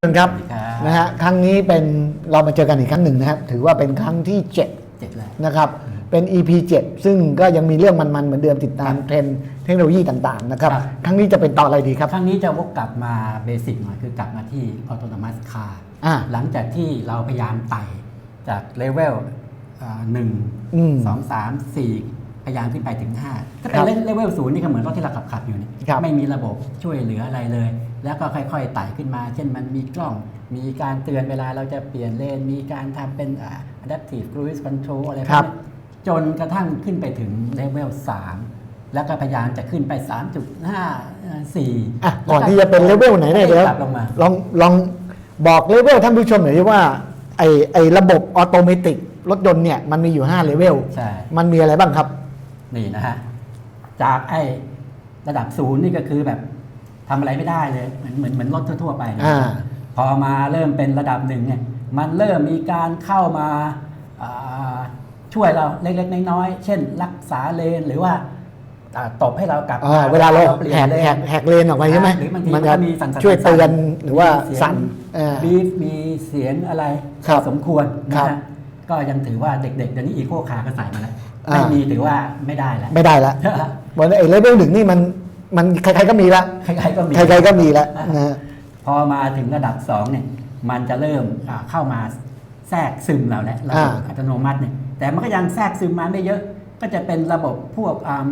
เชิญครับสวัสดีครับนะฮะครั้งนี้เป็นเรามาเจอกันอีกครั้งหนึ่งนะครับ ถือว่าเป็นครั้งที่เจ็ดเลย7นะครับเป็น EP 7 ซึ่งก็ยังมีเรื่องมันๆ เหมือนเดิมติดตามเทรนด์เทคโนโลยีต่างๆนะครับครับครั้งนี้จะเป็นตอนอะไรดีครับครั้งนี้จะวกกลับมาเบสิกหน่อยคือกลับมาที่ autonomous car อ่าหลังจากที่เราพยายามไต่จากเลเวลหนึ่งอืมสองสามสี่พยายามขึ้นไปถึง 5 ถ้าครัเป็นบเลเวลศูนย์นี่ก็เหมือนรถที่เราขับขับอยู่เนี่ยครับไม่มีระบบช่วยเหลืออะไรเลย แล้วก็ค่อยๆไต่ขึ้นมา เช่นมันมีกล้อง มีการเตือนเวลาเราจะเปลี่ยนเลน มีการทำเป็นอ่า adaptive cruise control อะไรพวกครับนี้จนกระทั่งขึ้นไปถึงเลเวล3แล้วก็พยายามจะขึ้นไป 3.5 4อะก่อนที่จะเป็นเลเวลไหนเนี่ยเดี๋ยวกลับลงมาลองลองบอกเลเวลท่านผู้ชมหน่อยดิว่าไอไอระบบออโตเมติกรถยนต์เนี่ยมันมีอยู่ 5 เลเวลใช่มันมีอะไรบ้างครับ นี่นะฮะ จากไอ้ระดับศูนย์นี่ก็คือแบบ ทำอะไรไม่ได้เลยเหมือนเหมือนเหมือนรถทั่วๆไปนะอ่าพอมาเริ่มเป็นระดับหนึ่งเนี่ยมันเริ่มมีการเข้ามาอ่าช่วยเราเล็กๆน้อยๆเช่น รักษาเลนหรือว่าอ่าตบให้เรากลับอ่าเวลาเราเปลี่ยแหนกเลแหนกแหกเลนออกไปใช่ไหมหรือบางทีมันมันจะก็มีสั่นๆช่วยเตือนหรือว่ามีเยงสั่นอ่าบีฟมีเสียงอะไรครับสมควรครันะบฮะก็ยังถือว่าเด็กๆเดี๋ยวนี้อีโคคาร์ก็ใส่มาแล้วอ่าไม่มีถือว่าไม่ได้แล้วไม่ได้ละวันไอเลเวลหนึ่งนี่มัน มันใครๆก็มีละใครๆก็มีใครๆก็มีแล้วนะฮะ พอมาถึงระดับ2เนี่ยมันจะเริ่มอ่าเข้ามาแทรกซึมเราแล้วระบบอ่า อัตโนมัติเนี่ยแต่มันก็ยังแทรกซึมมาไม่เยอะ ก็จะเป็นระบบพวกอ่า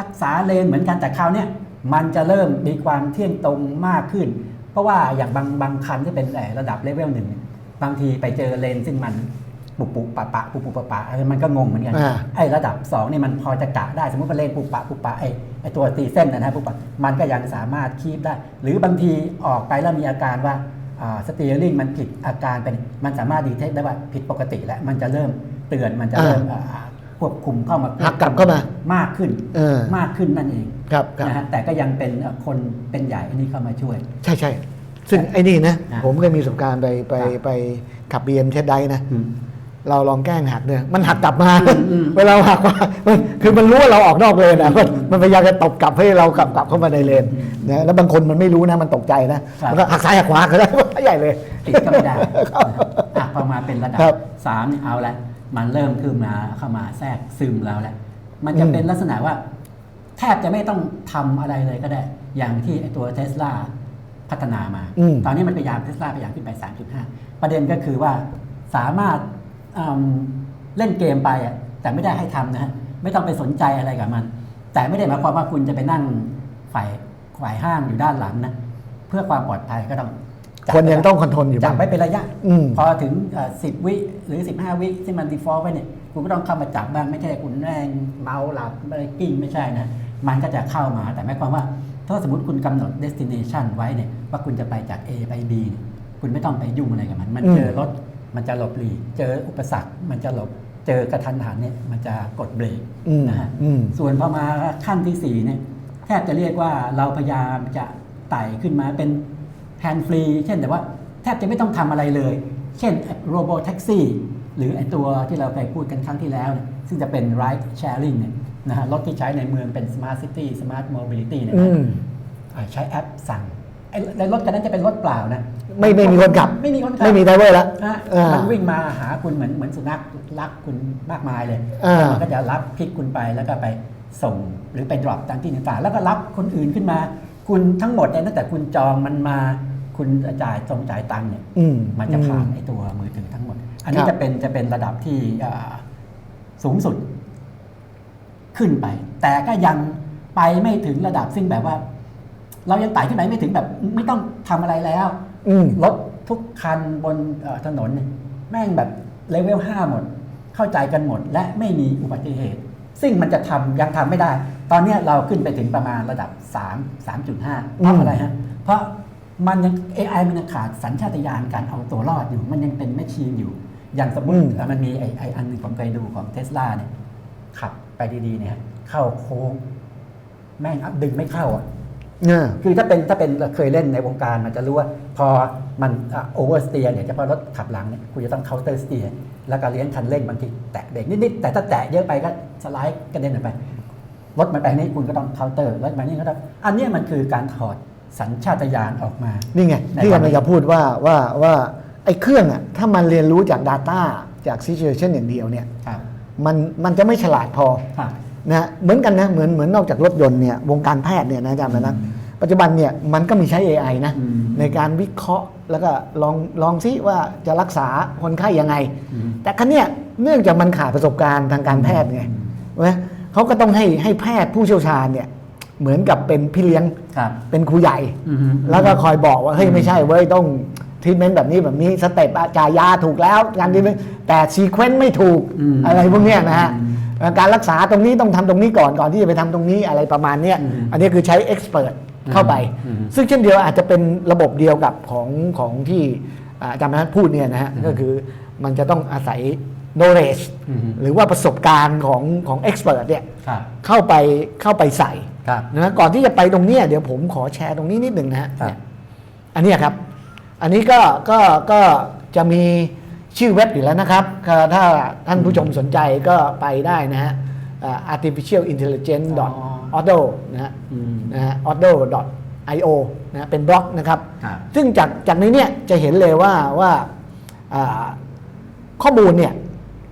รักษาเลนเหมือนกันแต่คราวเนี้ยมันจะเริ่มมีความเที่ยงตรงมากขึ้น เพราะว่าอย่างบางบางคันที่เป็นเอ่อระดับเลเวลหนึ่งเนี่ยบางทีไปเจอเลนซึ่งมัน ปุบปุบปะปะปุบปุบปะปะอะไรมันก็งงเหมือนกันอ่าไอ้ระดับ2เนี่ยมันพอจะกะได้ สมมติว่าเลนปุบปะปุบปะไอ้ไอ้ตัวตีเส้นนะนะปุบปะมันก็ยังสามารถคีบได้ หรือบางทีออกไปแล้วมีอาการว่าสตีอริงมันผิดอาการเป็นมันสามารถดีเทคได้ว่าผิดปกติแล้วมันจะเริ่มเตือนมันจะเริ่มอ่าควบคุมเข้ามาหักกลับเข้ามามากขึ้นเออมากขึ้นนั่นเองครับครับนะฮะแต่ก็ยังเป็นเอ่อคนเป็นใหญ่อันนี้เข้ามาช่วย ใช่ใช่ซึ่งไอ้นี่นะอะผมเคยมีประสบการณ์ไปไปครับไปขับ BM เทสไดนะอืม เราลองแกล้งหักเนี่ยมันหักกลับมาอืมอืมเวลาหักมามันคือมันรู้ว่าเราออกนอกเลนอะมันมันพยายามจะตบกลับให้เรากลับกลับเข้ามาในเลนนะแล้วบางคนมันไม่รู้นะมันตกใจนะครับมันก็หักซ้ายหักขวาก็ได้ใหญ่เลยติดก็ไม่ได้อะพอมาเป็นระดับครับสามเนี่ยเอาละมันเริ่มขึ้นมาเข้ามาแทรกซึมแล้วแหละมันจะอืมเป็นลักษณะว่า แทบจะไม่ต้องทำอะไรเลยก็ได้ อย่างที่ไอ้ตัวเทสลาพัฒนามาอืมตอนนี้มันพยายามเทสลาพยายามขึ้นไป 3.5 ประเด็นก็คือว่าสามารถอืม เล่นเกมไปอะแต่ไม่ได้ให้ทำนะฮะไม่ต้องไปสนใจอะไรกับมัน แต่ไม่ได้หมายความว่าคุณจะไปนั่งฝ่ายฝ่ายห้างอยู่ด้านหลังนะเพื่อความปลอดภัยก็ต้องจับคนยังต้องคอนโทรลอยู่จับ้าบงไว้เป็นระยะอืมพอถึงสิบวิหรือ15วิที่มัน default ไว้เนี่ยคุณก็ต้องเข้ามาจับบ้างไม่ใช่คุณแรงเมาหลับอะไรกิ้งไม่ใช่นะ มันก็จะเข้ามาแต่หมายความว่าถ้าสมมติคุณกำหนด destination ไว้เนี่ยว่าคุณจะไปจาก A ไป B เนี่ยคุณไม่ต้องไปยุ่งอะไรกับมัน มันอืมเจอรถ มันจะหลบหลีก เจออุปสรรค มันจะหลบเจอกระทันหันเนี่ยมันจะกดเบรกอืมนะฮะอืมส่วนพอมาขั้นที่4เนี่ยแทบจะเรียกว่าเราพยายามจะไต่ขึ้นมาเป็นแฮนด์ฟรีเช่นแต่ว่าแทบจะไม่ต้องทำอะไรเลย เช่นโรบอทแท็กซี่หรือไอตัวที่เราเคยพูดกันครั้งที่แล้วเนี่ยซึ่งจะเป็น ride sharing เนี่ยนะฮะรถที่ใช้ในเมืองเป็น smart city smart mobility เนี่ยอืนะมอ่าใช้แอปสั่ง ไอ้ไอ้รถคันนั้นจะเป็นรถเปล่านะไม่ไม่มีคนขับ ไม่มีคนขับไม่มีไดเวอร์แล้วนะฮะอ่ามั มันวิ่งมาหาคุณเหมือนเหมือนสุนัขรักคุณมากมายเลยอ่ามันก็จะรับพลิกคุณไปแล้วก็ไปส่งหรือไปดรอปตามที่ต่างๆแล้วก็รับคนอื่นขึ้นมา คุณทั้งหมดเนี่ยตั้งแต่คุณจองมันมาคุณจ่ายส่งจ่ายตังค์เนี่ย อืม มันจะผ่านอืมไอ้ตัวมือถือทั้งหมด อันนี้ครับ จะเป็นจะเป็นระดับที่อ่าสูงสุดขึ้นไป แต่ก็ยังไปไม่ถึงระดับซึ่งแบบว่า เรายังไต่ขึ้นไปไม่ถึงแบบไม่ต้องทำอะไรแล้วอืมรถทุกคันบนเอ่อถนนเนี่ยแม่งแบบเลเวล5หมด เข้าใจกันหมด และไม่มีอุบัติเหตุ ซึ่งมันจะทำยังทำไม่ได้ ตอนเนี้ยเราขึ้นไปถึงประมาณระดับ 3 3.5เพราะอะไรฮะเพราะมันยัง AI มันยังขาดสัญชาตญาณการเอาตัวรอดอยู่ มันยังเป็นแมชชีนอยู่ อย่างสมมติอืมเอ่อมันมีไอ้ไอ้อันหนึงผมเคยดูของเทสลาเนี่ยขับไปดีๆเนี่ยเข้าโค้ง แม่งดึงไม่เข้าอะ เนี่ยคือถ้าเป็นถ้าเป็นเคยเล่นในวงการมันจะรู้ว่าพอมันโอเวอร์สเตียเนี่ยเฉพาะรถขับหลังเนี่ยคุณจะต้องเคาน์เตอร์สเตียแล้วก็เลี้ยงคันเร่งบางทีแตะเบรกนิดๆแต่ถ้าแตะเยอะไปก็สไลด์กระเด็นออกไปรถมันไปนี่คุณก็ต้องเคาน์เตอร์รถมานี่ก็ต้องอันเนี้ยมันคือการถอดสัญชาตญาณออกมา นี่ไงในที่วันกำลันี้งจะพูดว่าว่าว่าไอ้เครื่องอะถ้ามันเรียนรู้จาก Data จาก Situation อย่างเดียวเนี่ยครับมันมันจะไม่ฉลาดพอครับ นะฮะเหมือนกันนะเหมือนเหมือนนอกจากรถยนต์เนี่ยวงการแพทย์เนี่ยนะอาจารย์นะปัจจุบันเนี่ยมันก็มีใช้ AI นะอืมในการวิเคราะห์แล้วก็ลองลองซิว่าจะรักษาคนไข้ยังไงอืมแต่ครั้เนี่ยเนื่องจากมันขาดประสบการณ์ทางการแพทย์ไงนะเขาก็ต้องให้ให้แพทย์ผู้เชี่ยวชาญเนี่ยเหมือนกับเป็นพี่เลี้ยงครับเป็นครูใหญ่อือฮึแล้วก็คอยบอกว่าเฮ้ยไม่ใช่เว้ยต้องทรีทเมนต์แบบนี้แบบนี้สเต็ปอะจ่ายยาถูกแล้วการทรีทเมนต์แต่ซีเควนต์ไม่ถูกอืมอะไรพวกเนี้ยนะฮะอืม การรักษาตรงนี้ต้องทำตรงนี้ก่อนก่อนที่จะไปทำตรงนี้อะไรประมาณเนี้ยอืมอันนี้คือใช้เอ็กซ์เพรสเข้าไปอืมซึ่งเช่นเดียวอาจจะเป็นระบบเดียวกับของของที่อ่าอาจารย์มนัสพูดเนี่ยนะฮะก็คือมันจะต้องอาศัย knowledge อืมหรือว่าประสบการณ์ของของเอ็กซ์เพรสเนี่ยครับเข้าไปเข้าไปใส่ครับนะก่อนที่จะไปตรงเนี้ยเดี๋ยวผมขอแชร์ตรงนี้นิดหนึ่งนะฮะครับเนี่ยอันเนี้ยครับ อันนี้ก็ก็ก็จะมี ชื่อเว็บอยู่แล้วนะครับก็ถ้าท่านผู้ชมสนใจก็ไปได้นะฮะอ่า artificial intelligence อ๋อ auto นะฮะอืมนะฮะ auto io นะฮะเป็นบล็อกนะครับครับซึ่งจากจากในเนี้ยจะเห็นเลยว่าว่าอ่าข้อมูลเนี่ย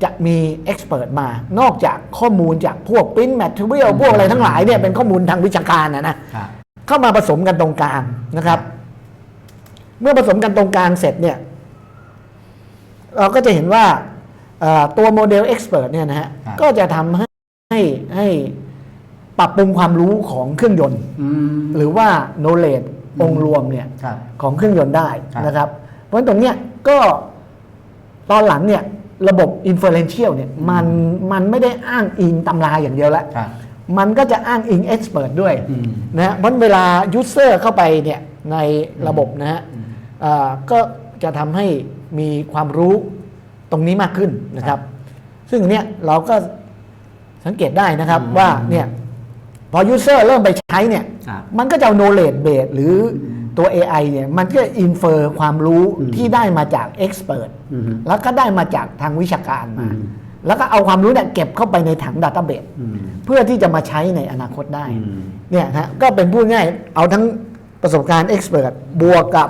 จะมีเอ็กซ์เพรสมานอกจากข้อมูลจากพวก print material พวกอะไรทั้งหลายเนี่ยเป็นข้อมูลทางวิชาการนะนะครับเข้ามาผสมกันตรงกลางนะครับ เมื่อผสมกันตรงกลางเสร็จเนี่ย เราก็จะเห็นว่าเอ่อตัวโมเดล Expert เนี่ยนะฮะครับก็จะทำให้ให้ให้ปรับปรุงความรู้ของเครื่องยนต์อืมหรือว่า knowledge องค์รวมเนี่ยครับของเครื่องยนต์ได้ครับนะครับ เพราะฉะนั้นตรงเนี้ยก็ตอนหลังเนี่ยระบบ inferential เนี่ยมันมันไม่ได้อ้างอิงตำราอย่างเดียวแล้วครับมันก็จะอ้างอิง expert ด้วยอืมนะฮะเพราะเวลา user เข้าไปเนี่ยในระบบนะฮะเอ่อก็จะทำให้ มีความรู้ตรงนี้มากขึ้นนะครับ ซึ่งเนี่ยเราก็สังเกตได้นะครับอืมว่าเนี่ยพอ user เริ่มไปใช้เนี่ยครับมันก็จะเอา knowledge base หรือตัว AI เนี่ย มันก็ infer ความรู้อืมที่ได้มาจาก expert อืมแล้วก็ได้มาจากทางวิชาการมาอืมแล้วก็เอาความรู้เนี่ยเก็บเข้าไปในถัง database อืมเพื่อที่จะมาใช้ในอนาคตได้อืมเนี่ยฮะก็เป็นพูดง่าย เอาทั้งประสบการณ์ expert บวกกับ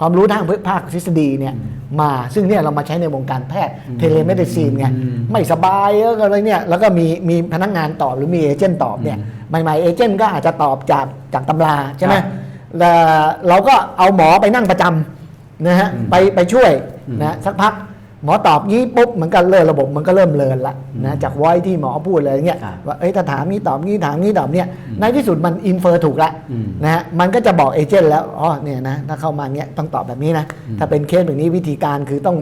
ความรู้ทางภาคทฤษฎีเนี่ยมาซึ่งเนี่ยเรามาใช้ในวงการแพทย์เทเลเมดิซีนไงอืมไม่สบายแล้วก็อะไรเนี่ยแล้วก็มีมีพนักงานตอบหรือมีเอเจนต์ตอบเนี่ยใหม่ๆเอเจนต์ก็อาจจะตอบจากจากตำราใช่ไหมครับแล้วเราก็เอาหมอไปนั่งประจำนะฮะอืมไปไปช่วยอืมนะสักพัก หมอตอบงี้ปุ๊บมันก็เริ่มระบบมันก็เริ่มเลินละนะจากไว้ที่หมอพูดเลยเงี้ยครับว่าเอ้ยถ้าถามนี้ตอบนี้ถามนี้ตอบเนี่ยในที่สุดมันอินเฟอร์ถูกแล้วอืมนะฮะมันก็จะบอกเอเจนต์แล้วอ๋อเนี่ยนะถ้าเข้ามาเงี้ยต้องตอบแบบนี้นะถ้าเป็นเคสแบบนี้วิธีการคือต้อง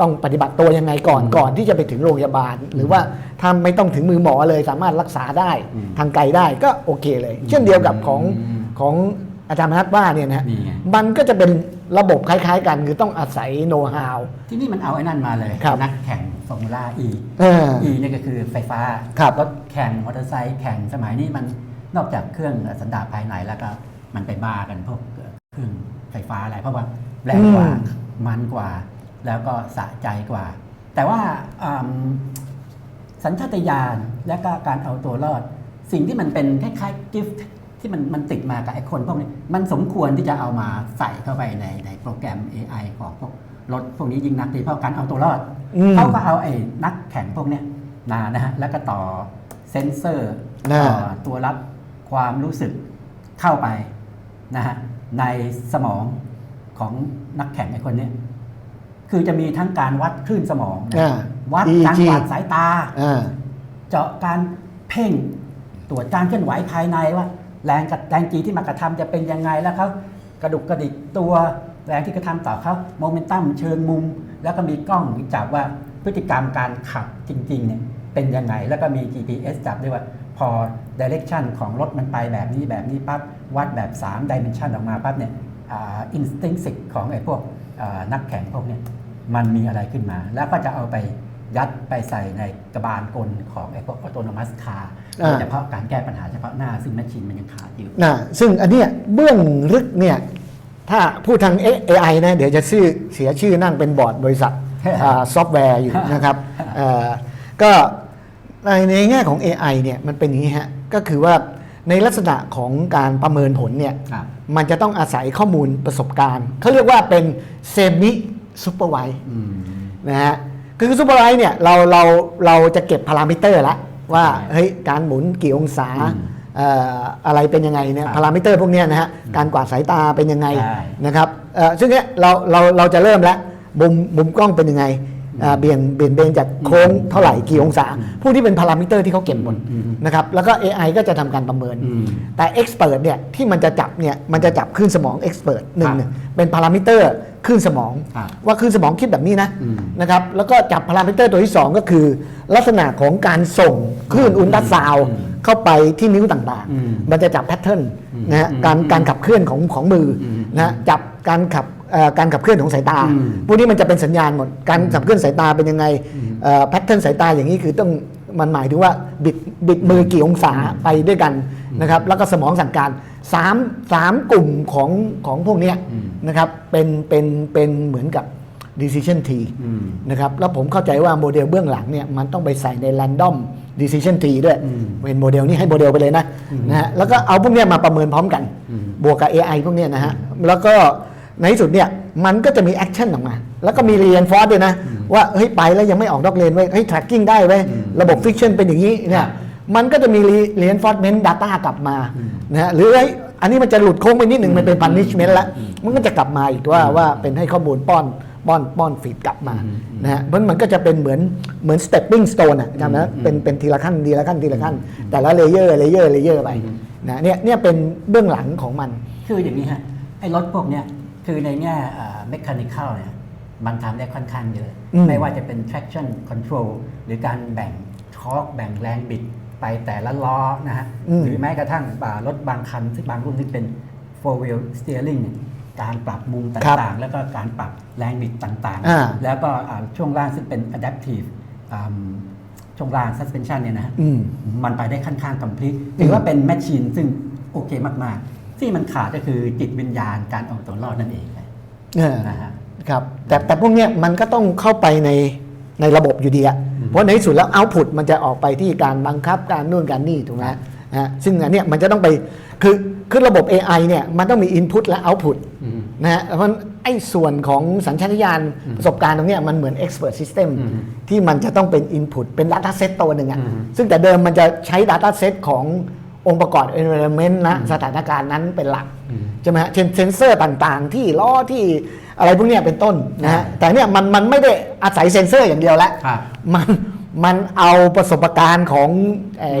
ต้องปฏิบัติตัวยังไงก่อนก่อนที่จะไปถึงโรงพยาบาล หรือว่าถ้าไม่ต้องถึงมือหมอเลยสามารถรักษาได้อืมทางไกลได้ก็โอเคเลย เช่นเดียวกับของอืมของอาจารย์มนัทว่าเนี่ยนะฮะนี่ไงมันก็จะเป็น ระบบคล้ายๆ กันคือต้องอาศัยโน้ตฮาว ที่นี่มันเอาไอ้นั่นมาเลย ครับนักแข่งฟอร์มูล่า E เออ E เนี่ยก็คือไฟฟ้าครับรถแข่งมอเตอร์ไซค์แข่งสมัยนี้มันนอกจากเครื่องสันดาปภายในแล้วก็มันไปบ้ากันพวกเครื่องไฟฟ้าอะไรเพราะว่าแรงกว่าอืม มันกว่า แล้วก็สะใจกว่า แต่ว่าอืมสัญชาตญาณและก็การเอาตัวรอด สิ่งที่มันเป็นคล้ายๆกิฟต์ ที่มันมันติดมากับไอ้คนพวกนี้มันสมควรที่จะเอามาใส่เข้าไปในในโปรแกรม AI ของพวกรถพวกนี้ยิ่งนักโดยเฉพาะการเอาตัวรอดอืมเขาก็เอาไอ้นักแข่งพวกเนี้ยมานะฮะแล้วก็ต่อเซนเซอร์น่าต่อตัวรับความรู้สึกเข้าไปนะฮะในสมองของนักแข่งไอ้คนเนี้ยคือจะมีทั้งการวัดคลื่นสมองนะอ่าวัด EEG การกวาดสายตาอ่าเจาะการเพ่งตรวจการเคลื่อนไหวภายในว่า แรงกับแรงจีที่มากระทำจะเป็นยังไงแล้วเขากระดุกกระดิกตัวแรงที่กระทำต่อเขาโมเมนตัมเชิงมุม แล้วก็มีกล้องจับว่าพฤติกรรมการขับจริงๆเนี่ยเป็นยังไง แล้วก็มี GPS จับด้วยว่าพอ direction ของรถมันไปแบบนี้แบบนี้ปั๊บวัดแบบ 3 dimension ออกมาปั๊บเนี่ยอินสติ้งสิกของไอ้พวกนักแข่งพวกเนี้ยมันมีอะไรขึ้นมา แล้วก็จะเอาไปยัดไปใส่ในกระบาลกลของไอ้พวก autonomous car อ่า โดยเฉพาะการแก้ปัญหาเฉพาะหน้า ซึ่งแมชชีนมันยังขาดอยู่นะซึ่งอันเนี้ยเบื้องลึกเนี่ยถ้าพูดทาง AI นะเดี๋ยวจะชื่อเสียชื่อนั่งเป็นบอร์ดบริษัทอ่าซอฟต์แวร์อยู่นะครับเอ่อก็ในในแง่ของ AI เนี่ยมันเป็นอย่างนี้ฮะก็คือว่าในลักษณะของการประเมินผลเนี่ยครับมันจะต้องอาศัยข้อมูลประสบการณ์ เขาเรียกว่าเป็นเซมิซูเปอร์ไวอืมนะฮะคือซูเปอร์ไวเนี่ยเราเราเราจะเก็บพารามิเตอร์ละ ว่าใช่เฮ้ยการหมุนกี่องศาอืมเอ่ออะไรเป็นยังไงเนี่ยครับพารามิเตอร์พวกเนี้ยนะฮะการกวาดสายตาเป็นยังไงใช่นะครับเอ่อซึ่งเนี้ยเราเราเราจะเริ่มแล้วมุมมุมกล้องเป็นยังไงอ่า เบี่ยงเบี่ยงเบนจากโค้งเท่าไหร่กี่องศา พวกที่เป็นพารามิเตอร์ที่เขาเก็บหมดอืมนะครับแล้วก็ AI ก็จะทำการประเมินอืมแต่ Expert เนี่ยที่มันจะจับเนี่ยมันจะจับคลื่นสมอง Expert หนึ่คงรับเนี่ยเป็นพารามิเตอร์คลื่นสมองครับว่าคลื่นสมองคิดแบบนี้นะอืมนะครับแล้วก็จับพารามิเตอร์ตัวที่ 2 ก็คือ ลักษณะของการส่งคลื่นอุลตราซาวด์อืมเข้าไปที่นิ้วต่างอืมๆมันจะจับแพทเทิร์นนะฮะอืมการการขับเคลื่อนของของมืออมนะฮะจับการขับเอ่อ การขับเคลื่อนของสายตาอืมพวกนี้มันจะเป็นสัญญาณหมด การขับเคลื่อนสายตาเป็นยังไงแพทเทิร์นสายตาอย่างนี้คือต้องมันหมายถึงว่าบิดบิดมือกี่องศาไปด้วยกันนะครับ แล้วก็สมองสั่งการสามสามกลุ่มของของพวกเนี้ยอืมนะครับเป็นเป็นเป็นเหมือนกับ decision tree อืมนะครับ แล้วผมเข้าใจว่าโมเดลเบื้องหลังเนี่ยมันต้องไปใส่ใน random decision tree ด้วยอืมเป็นโมเดลนี้ให้โมเดลไปเลยนะนะฮะแล้วก็เอาพวกเนี้ยมาประเมินพร้อมกันอืมบวกกับ AI พวกเนี้ยนะฮะแล้วก็ ในที่สุดเนี่ยมันก็จะมีแอคชั่นออกมา แล้วก็มี reinforce ด้วยนะ ว่าเฮ้ยไปแล้วยังไม่ออกนอกเลนไว้ยเฮ้ย tracking ได้ไว้ยระบบ fiction เป็นอย่างนี้เนี่ยมันก็จะมี re- reinforcement data กลับมานะฮะหรือเฮ้ยอันนี้มันจะหลุดโค้งไปนิดหนึ่งมันเป็น punishment แล้วมันก็จะกลับมาอีกว่าว่าเป็นให้ข้อมูลป้อนป้อนป้อนฟีดกลับมานะฮะเพราะมันก็จะเป็นเหมือนเหมือน stepping stone อะจำนะเป็นเป็นทีละขั้นทีละขั้นทีละขั้น แต่ละเลเยอร์เลเยอร์เลเยอร์ไปนะเนี่ยเนี่ยเป็นเบื้องหลังของมันคืออย่างนี้ฮะไอ้รถพวกเนี้ย คือในแง่เมคานิคอลเนี่ยมันทำได้ค่อนข้างเยอะอืมไม่ว่าจะเป็น traction control หรือการแบ่งทอร์กแบ่งแรงบิดไปแต่ละล้อนะฮะอืมหรือแม้กระทั่งอ่ารถบางคัน ซึ่งบางรุ่นที่เป็น four wheel steering เนี่ยการปรับมุมต่างๆ แล้วก็การปรับแรงบิดต่างอ่าๆแล้วก็อ่าช่วงล่างซึ่งเป็น adaptive อ่าช่วงล่าง suspension เนี่ยนะฮะอืมมันไปได้ค่อนข้างคอมพลีทถือว่าเป็นแมชชีนซึ่งโอเคมากๆ ที่มันขาดก็คือจิตวิญญาณการเอาตัวรอดนั่นเองเออนะฮะครับแต่แต่พวกเนี้ยมันก็ต้องเข้าไปในในระบบอยู่ดีอะเพราะในที่สุดแล้วเอาพุตมันจะออกไปที่การบังคับการนู่นการนี่ถูกไหมฮะซึ่งอันเนี้ยมันจะต้องไปคือคือระบบ AI เนี่ยมันต้องมี Input และ Output อืมนะฮะเพราะฉะนั้นไอ้ส่วนของสัญชาตญาณประสบการณ์ตรงเนี้ยมันเหมือน Expert System อืมที่มันจะต้องเป็น Input เป็น Data Set ตัวหนึ่งอะอืมซึ่งแต่เดิมมันจะใช้ Data Set ของ องค์ประกอบ environment นะสถานการณ์นั้นเป็นหลักอืมใช่ไหมฮะเช่นเซนเซอร์ต่างๆ ที่ล้อที่อะไรพวกเนี้ยเป็นต้นนะฮะใช่แต่เนี่ยมันมันไม่ได้อาศัยเซนเซอร์อย่างเดียวแล้วครับมันมันเอาประสบการณ์ของไอ้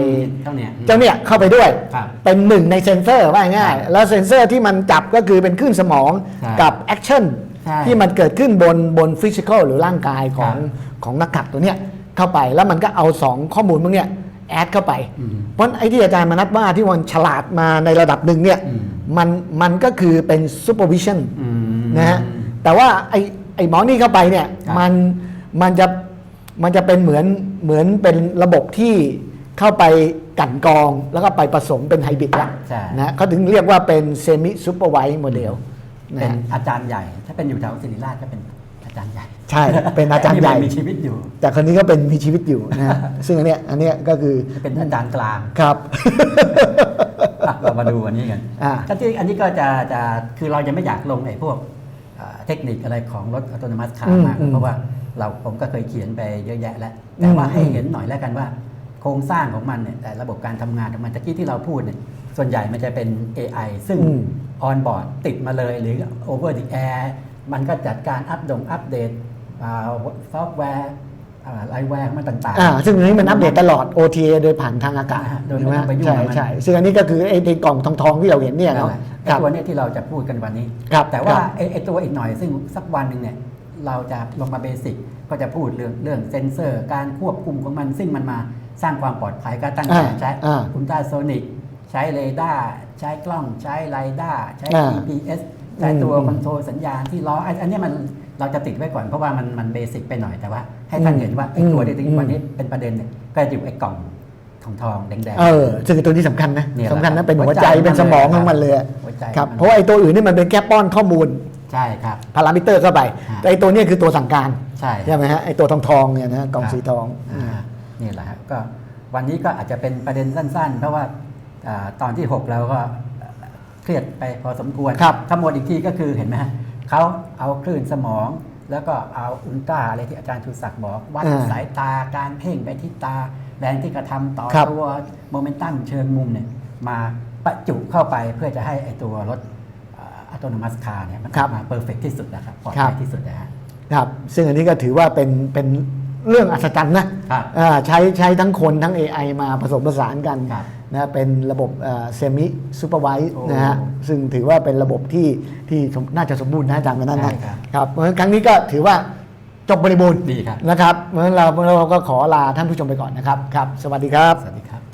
เท่าเนี้ยเจ้าเนี่ยเข้าไปด้วยครับเป็นหนึ่งในเซนเซอร์ว่าง่ายครับแล้วเซนเซอร์ที่มันจับก็คือเป็นคลื่นสมองใช่กับแอคชั่นใช่ที่มันเกิดขึ้นบนบนฟิสิกอลหรือร่างกายของครับของนักขับตัวเนี้ยเข้าไปแล้วมันก็เอาสองข้อมูลพวกเนี้ย แอดเข้าไปอืมเพราะไอ้ที่อาจารย์มนัดว่าที่มันฉลาดมาในระดับหนึ่งเนี่ยอืมมันมันก็คือเป็น supervision อืมนะฮะแต่ว่าไอ้ไอ้หมอนี่เข้าไปเนี่ยครับมันมันจะมันจะเป็นเหมือนเหมือนเป็นระบบที่เข้าไปกลันกรองแล้วก็ไปผสมเป็นไฮบริดแล้วใช่นะเขาถึงเรียกว่าเป็นเซมิซูเปอร์ไวท์โมเดลนะเป็นฮะอาจารย์ใหญ่ ถ้าเป็นอยู่แถวศิริราชก็เป็นอาจารย์ใหญ่ ใช่เป็นอาจารย์ใหญ่แต่นนี้มันมีชีวิตอยู่ แต่คนนี้ก็เป็นมีชีวิตอยู่นะฮะซึ่งอันเนี้ยอันเนี้ยก็คือเป็นอาจารย์กลางครับอะเรามาดูอันนี้กันอ่าก็ที่อันนี้ก็จะจะคือเรายังไม่อยากลงไอ้พวกอ่าเทคนิคอะไรของรถอัตโนมัติคาอืมมากอืมเพราะว่าเราผมก็เคยเขียนไปเยอะแยะแล้ว แต่ว่าอืมให้เห็นหน่อยแล้วกันว่า โครงสร้างของมันเนี่ยแต่ระบบการทำงานของมันตะกี้ที่เราพูดเนี่ยส่วนใหญ่มันจะเป็น AI ซึ่งอืมออนบอร์ดติดมาเลยหรือ over the air มันก็จัดการอัปดงอัปเดต ซอฟต์แวร์ไลน์แวร์มันต่างอ่าซึ่งอันนี้มันอัปเดตตลอด OTA โดยผ่านทางอากาศอ่าโดยไม่ต้องไปยุ่งใช่กับมันใช่ซึ่งอันนี้ก็คือไอ้ในกล่องทองทองๆที่เราเห็นเนี่ยนั่นเนาะแหละคไอ้รับตัวเนี้ยที่เราจะพูดกันวันนี้ครับแต่ว่าครับไอ้ไอ้ตัวอีกหน่อยซึ่งสักวันหนึ่งเนี่ยเราจะลงมาเบสิกก็จะพูดเรื่องเรื่องเซนเซอร์ การควบคุมของมัน ซึ่งมันมาสร้างความปลอดภัยก็ตั้งแต่อ่าใช้อ่าอุลตราโซนิกใช้เรดาร์ใช้กล้องใช้ไรด้าใช้อ่า GPS ใช้ตัวอืมคอนโทรลสัญญาณที่ล้ออันอันเนี้ยมัน เราจะติดไว้ก่อนเพราะว่ามันมันเบสิกไปหน่อยแต่ว่า ให้ท่านอืมเห็นว่าไอ้ตัวที่อืมวันนี้เป็นประเด็นเนี่ยก็จะอยู่ไอ้กล่องทองทองๆแดงๆเออซึ่งไอ้ตัวนี้สำคัญนะเนี่ยแหละสำคัญครันะบเป็นหัวหัวใจใจเป็นสมองของมันเลยหัวใจครับมันเพราะว่าไอ้ตัวอื่นนี่มันเป็นแค่ป้อนข้อมูลใช่ครับพารามิเตอร์เข้าไปฮะแต่ไอ้ตัวเนี้คือตัวสั่งการใช่ใช่ไหมฮะไอ้ตัวทองทองๆเนี่ยนะกล่องครับสีทองอ่านี่แหละฮะก็วันนี้ก็อาจจะเป็นประเด็นสั้น ๆ เพราะว่าอาตอนที่ 6 เราก็เครียดไปพอสมควรครับขมวดอีกทีก็คือเห็นไหมฮะ เขาเอาคลื่นสมอง แล้วก็เอาอุลตราอะไรที่อาจารย์ชูศักดิ์บอกวัดอ่าสายตาการเพ่งไปที่ตาแรงที่กระทำต่อครับ ตัวโมเมนตัมเชิงมุมเนี่ยมาประจุเข้าไปเพื่อจะให้ไอตัวรถอัตโนมัติคาร์เนี่ยมันออกมาเพอร์เฟกที่สุดนะครับปลอดภัยที่สุดนะฮะ ครับ ซึ่งอันนี้ก็ถือว่าเป็นเป็นเรื่องอัศจรรย์นะครับอ่าใช้ใช้ทั้งคนทั้ง AI มาผสมผสานกัน ครับ นะเป็นระบบเซมิซูเปอร์ไวส์โอ้นะฮะซึ่งถือว่าเป็นระบบที่ที่สมน่าจะสมบูรณ์นะอาจารย์กันนั่นใช่นะครับครับเพราะฉะนั้นครั้งนี้ก็ถือว่าจบบริบูรณ์ดีครับนะครับเพราะฉะนั้นเราเราก็ขอลาท่านผู้ชมไปก่อนนะครับครับ สวัสดีครับสวัสดีครับ